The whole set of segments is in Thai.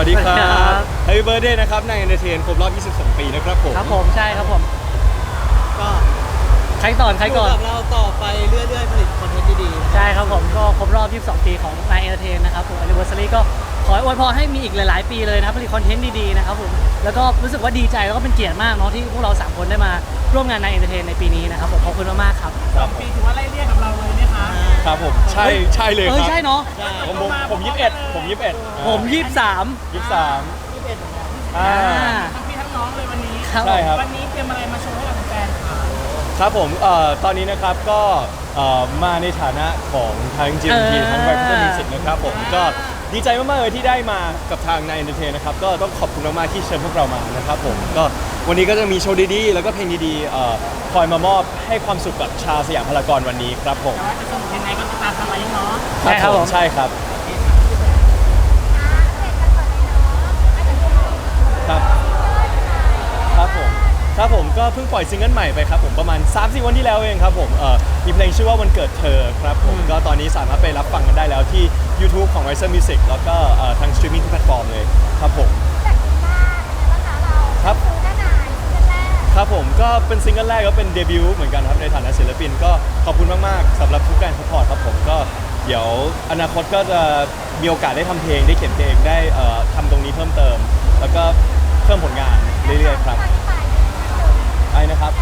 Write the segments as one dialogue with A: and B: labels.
A: วัสดีครั
B: สวัสดีครับ บ
A: Happy Birthday นะครับใน Entertain ครบรอบ 22 ปีนะครับผม
B: ครับผมใช่ครับผม
C: ก็
B: ใครก่อนใคร
C: อยู่
B: ก่อน
C: กับเราต่อไปเรื่อยๆผลิตคอนเทนต์ดีๆ
B: ใช่ครับผมก็ครบรอบ 22 ปีของ Nine Entertain นะครับผม Anniversary ก็ ขออวยพรให้มีอีกหลาย ๆ ปีเลยนะครับผลิตคอนเทนต์ดี ๆ นะครับผม แล้วก็รู้สึกว่าดีใจแล้วก็เป็นเกียรติมากเนาะที่พวกเรา3คนได้มาร่วมงาน Nine Entertain ในปีนี้นะครับผมขอบคุณมากๆครับ
A: ครับผม
D: ปีถือว่าไล่เรียกกับเราเลยนะคะ
A: ครับผมใช่ใช่เลย
B: เอ
A: ค
B: อ
A: รับ
B: ใช่เนาะ
C: ใช่
A: ผมผมผมยี่สิบเอ็ดผมยี่สิบเอ็ด
B: ผม23
A: ยี่สิบสาม
C: ที่เป็นเหมือนกัน
A: อ่า
B: อ่า
D: ทั้งพี่ทั้งน้องเลยวันนี้
B: ครับ
A: ใช่ครับ
D: วันนี้เตรียมอะไรมาโชว์ให้กับแฟนๆคะ
A: ครับผมเอ่อตอนนี้นะครับก็เอ่อมาในฐานะของทาง GMT
B: เออ
A: ทั้ง r i p e r Music นะครับผมก็ ดีใจมากๆเลยที่ได้มากับทางใน Entertain นะครับก็ต้องขอบคุณมากๆที่เชิญพวกเรามานะครับผมก็วันนี้ก็จะมีโชว์ดีๆ แล้วก็เพลงดีๆเอ่อคอยมามอบให้ความสุขกับชาวสยามพารากอนวันนี้ครับผม
D: แต่ว่าจะสนุกยังไงก็ติดตามทางไลน์เนาะ
B: ใช่ครับผม
A: ใช่ครับครับครับผม ครับผมก็เพิ่งปล่อยซิงเกิลใหม่ไปครับผมประมาณ3-4วันที่แล้วเองครับผมเอ่อมีเพลงชื่อว่าวันเกิดเธอครับผมก็ตอนนี้สามารถไปรับฟังกันได้แล้วที่ YouTube ของ r i s e r Music แล้วก็เอ่อทางสตรีมมิ่งทุกแพลตฟอร์มเลยครับผมครับครับผมก็เป็นซิงเกิลแรกก็เป็นเดบิวต์เหมือนกันครับในฐานะศิลปินก็ขอบคุณมากๆสำหรับทุกการสปอร์ตครับผมก็เดี๋ยวอนาคตก็จะมีโอกาสได้ทำเพลงได้เขียนเพลงได้เอ่อทำตรงนี้เพิ่มเติม แล้วก็เพิ่มผลงานเรื่อยๆครับ ไอ้นะครับ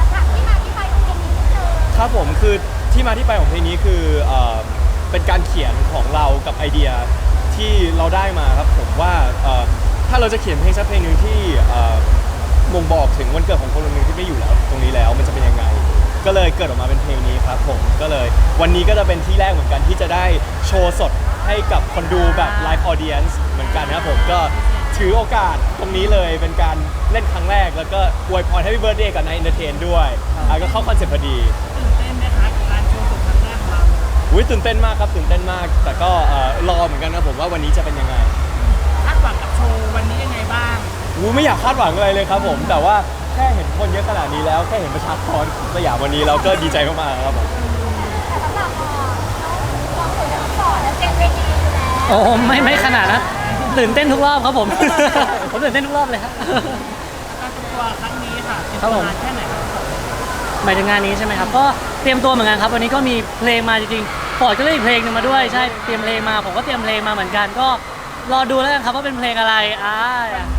A: ครับผมคือที่มาที่ไปของเพลงนี้คือเอ่อเป็นการเขียนของเรากับไอเดียที่เราได้มาครับผมว่าเอ่อถ้าเราจะเขียนเพลงสักเพลงหนึ่งที่เอ่อบ่งบอกถึงวันเกิดของคนคนหนึ่งที่ไม่อยู่แล้ว ตรงนี้แล้วมันจะเป็นยังไง ก็เลยเกิดออกมาเป็นเพลงนี้ครับผมก็เลย วันนี้ก็จะเป็นที่แรกเหมือนกันที่จะได้โชว์สดให้กับคนดูแบบไลฟ์ออเดียนซ์เหมือนกันนะครับผมก็ ถือโอกาสตรงนี้เลยเป็นการเล่นครั้งแรก แล้วก็อวยพรให้พี่เบิร์ดเดย์กับนายเอนเตอร์เทนด้วยอะก็เข้าคอนเซ็ปต์พอดี
D: ตื่นเต้นไหมคะกับการโชว์สดครั้งแรกของเรา
A: อุ้ยตื่นเต้นมากครับตื่นเต้นมาก แต่ก็เอ่อรอเหมือนกันนะผมว่าวันนี้จะเป็นยังไง
D: คาดหวังกับโชว์วันนี้ยังไงบ้าง
A: อุ้ยไม่อยากคาดหวังอะไรเลยครับผม แต่ว่าแค่เห็นคนเยอะขนาดนี้แล้วแค่เห็นประชากรสยามวันนี้เราก็ดีใจมากๆครับผม
B: โอ้ไม่ไม่ขนาดนะ ตื่นเต้นทุกรอบครับผม ผมตื่นเต้นทุกรอบเลยครับ
D: การเตรียมตัวครั้งนี้ค่ะเตรียม
B: ครับ
D: ตั
B: ผ
D: ว
B: ม
D: นานแค่ไหนครับ
B: หมายถึงงานนี้ใช่ไหมครับก็เตรียมตัวเหมือนกันครับวันนี้ก็มีเพลงมาจริงๆฟอร์ดก็เล่นอีกเพลงหนึงมาด้วยใช่เตรียมเพลงมาผมก็เตรียมเพลงมาเหมือนกัน ก็รอดูแล้วกันครับว่าเป็นเพลงอะไรอ่า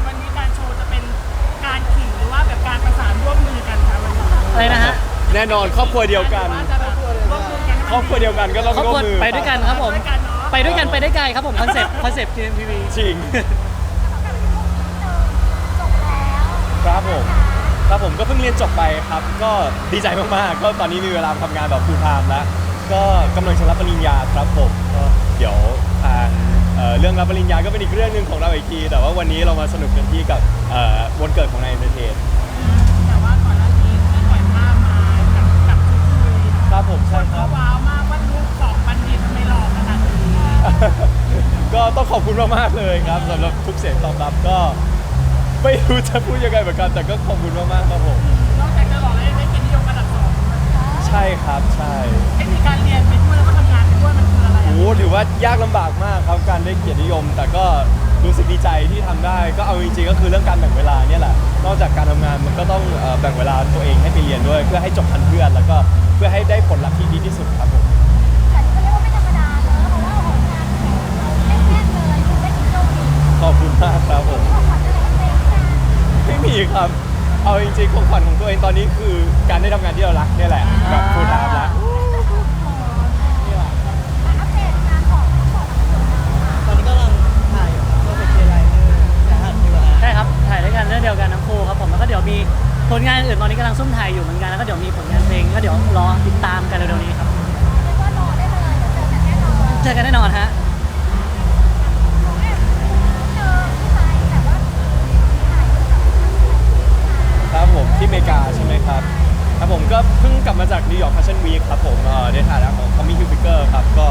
D: วันนี้การโชว์จะเป็นการขิงหรือว่าแบบการประสานร่วมมือกันคะวันนี้
B: อะไรนะฮะ
A: แน่นอนครอบครัวเดียวกัน
D: หรือว่าจะแบบร่วมมือกันให้มัน
A: ครอบครัวเดียวกันก็ต้อง
B: ครอบ
A: ร่ว
B: ครั
A: ม
B: ว
A: มือ
B: ไปด้วยกันครับผม
D: ด้วยกันเนาะ
B: ไปด้วยกันไปได้ไกลครับผมคอนเซ็ปต์คอนเซ็ปต์ GMTV
A: จริง ครับผม ครับผมก็เพิ่งเรียนจบไปครับ ก็ดีใจมากๆ ก็ตอนนี้มีเวลาทำงานแบบ full time แล้ว ก็กำลังจะรับปริญญาครับผมก็เดี๋ยวทางเอ่อเรื่องรับปริญญาก็เป็นอีกเรื่องหนึ่งของเราอีกที แต่ว่าวันนี้เรามาสนุกกันที่กับเอ่อวันเกิดของนายเอนเตอร์เทน
D: แต่ว่าก่อนหน้านี้ที่ปล่อยภาพมากับกับคุย
A: ครับผม
D: ค
A: ใช่
D: น
A: ค
D: ก็
A: รับ
D: ว้าวมากว่าลูกสองบัณฑิตทำไมหล่อขนาดนี้
A: ก็ ต้องขอบคุณมากๆเลยครับสำหรับทุกเสียงตอบรับก็ ไม่รู้จะพูดยังไงเหมือนกันแต่ก็ขอบคุณมากๆครับผม
D: นอกจากจะหล่อแล้วยังได้เกียรตินิยมระดับสอง
A: ใช่ครับใช่
D: เทคนิคการเรียนไปด้วยแล้วก็ทำงานไปด้วยมันคืออะไร
A: โอ้
D: อะ
A: โหถือว่ายากลำบากมากครับการได้เกียรตินิยม แต่ก็รู้สึกดีใจที่ทำได้ ก็เอาจริงๆก็คือเรื่องการแบ่งเวลาเนี่ยแหละนอกจากการทำงานมันก็ต้องเอ่อแบ่งเวลาตัวเองให้ไปเรียนด้วย เพื่อให้จบทันเพื่อนแล้วก็เพื่อให้ได้ผลลัพธ์ที่ดีที่สุดครับผม ขอบคุณมากครับผม ไม่มีครับ เอาจ ริงๆของขวัญของตัวเองตอนนี้คือการได้ทำงานที่เรารักเนี่ยแหละแบบฟูลไทม์แล้ว
C: ตอนนี้ก็กำลังถ่ายโปรเจกต์เทไลเนอร์นะฮะที่ว่า
B: ใช่ครับ ถ่ายด้วยกันเรื่องเดียวกันทั้งคู่ครับผม แล้วก็เดี๋ยวมีผลงานอื่นตอนนี้กำลังซุ่มถ่ายอยู่เหมือนกัน แล้วก็เดี๋ยวมีผลงานเพลง ก็เดี๋ยวรอติดตามกันเร็วๆนี้ครับ เจอกันแน่นอนฮะ
A: ครับผมที่อเมริกาใช่ไหมครับครับผมก็เพิ่งกลับมาจากนิวยอร์กแฟชั่นวีคครับผมเอ่อในฐานะของ Tommy Hilfiger ครับก็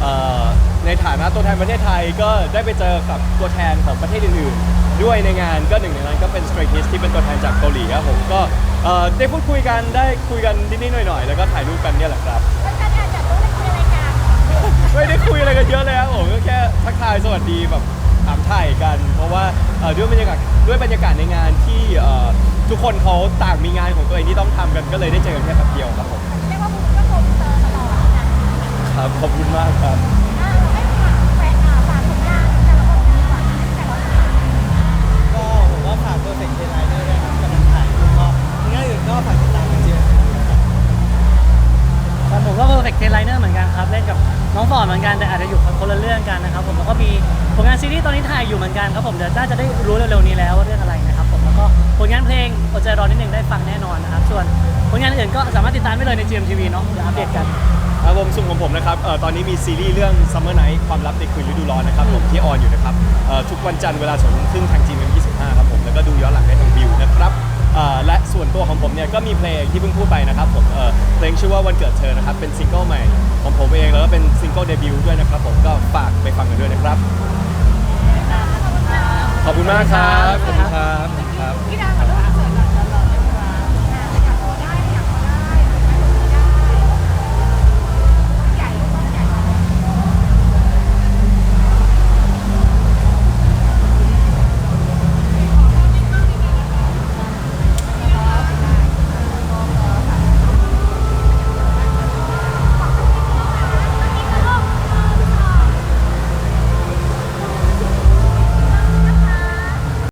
A: เอ่อในฐานะตัวแทนประเทศไทยก็ได้ไปเจอกับตัวแทนของประเทศอื่นๆ ด้วยในงานก็หนึ่งในนั้นก็เป็น Stray Kids ที่เป็นตัวแทนจากเกาหลีครับผมก็เอ่อได้พูดคุยกันได้คุยกันนิดๆหน่อยๆ แล้วก็ถ่ายรูปกันเนี่ยแหละครับไม่ได้คุยอะไรกันเยอะเลยครับผมก็แค่ทักทายสวัสดีแบบถามไทถ่ายกัน เพราะว่าเอ่อด้วยบรรยากาศด้วยบรรยากาศในงานที่เอ่อ ทุกคนเขาต่างมีงานของตัวเองที่ต้องทำกันก็เลยได้เจอกันแค่แป๊บเดียวครับผม
E: เรียกว่าบูมก็โกลเตอร์ตลอดนะครับ
A: ขอบคุณมากครับ
E: อ่าเราให้ฝากแฟนอ่าฝากผลงานแต่ละคนดีกว่าแต่ละคน
C: ก็ผมก็ฝาก Perfect Liner ด้วยครับกำลังถ่ายอยู่ก็งานอื่นก็ฝากติดตามกันเยอะนะครับ
B: ครับผมก็ perfect ten liner เหมือนกันครับ เล่นกับน้องฟอร์ดเหมือนกันแต่อาจจะอยู่คนละเรื่องกันนะครับผมแล้วก็มีผลงานซีรีส์ตอนนี้ถ่ายอยู่เหมือนกันครับผมเดี๋ยวน่าจะได้รู้เร็วๆนี้แล้วว่าเรื่อง ก็ผลงานเพลงอดใจรอนิดนึงได้ฟังแน่นอนนะครับ ส่วนผลงานอื่นก็สามารถติดตามได้เลยใน GMTV เนาะเดี๋ยวอัปเดตกัน
A: ครับผมสุ่มของผมนะครับเอ่อตอนนี้มีซีรีส์เรื่อง Summer Night ความลับในคืนฤดูร้อนนะครับผมที่ออนอยู่นะครับเอ่อทุกวันจันทร์เวลาสองทุ่มครึ่งทางจีนเอ็มยี่สิบห้าครับผมแล้วก็ดูย้อนหลังได้ทางวิวนะครับเอ่อและส่วนตัวของผมเนี่ยก็มีเพลงที่เพิ่งพูดไปนะครับผมเอ่อเพลงชื่อว่าวันเกิดเธอนะครับเป็นซิงเกิลใหม่ของผมเองแล้วก็เป็นซิงเกิลเดบิวต์ด้วยนะครับผมก็ฝากไปฟังกันด้วยนะครับ ขอบคุณมากครับ ขอบคุณครับ ครับ
E: พี่ดาว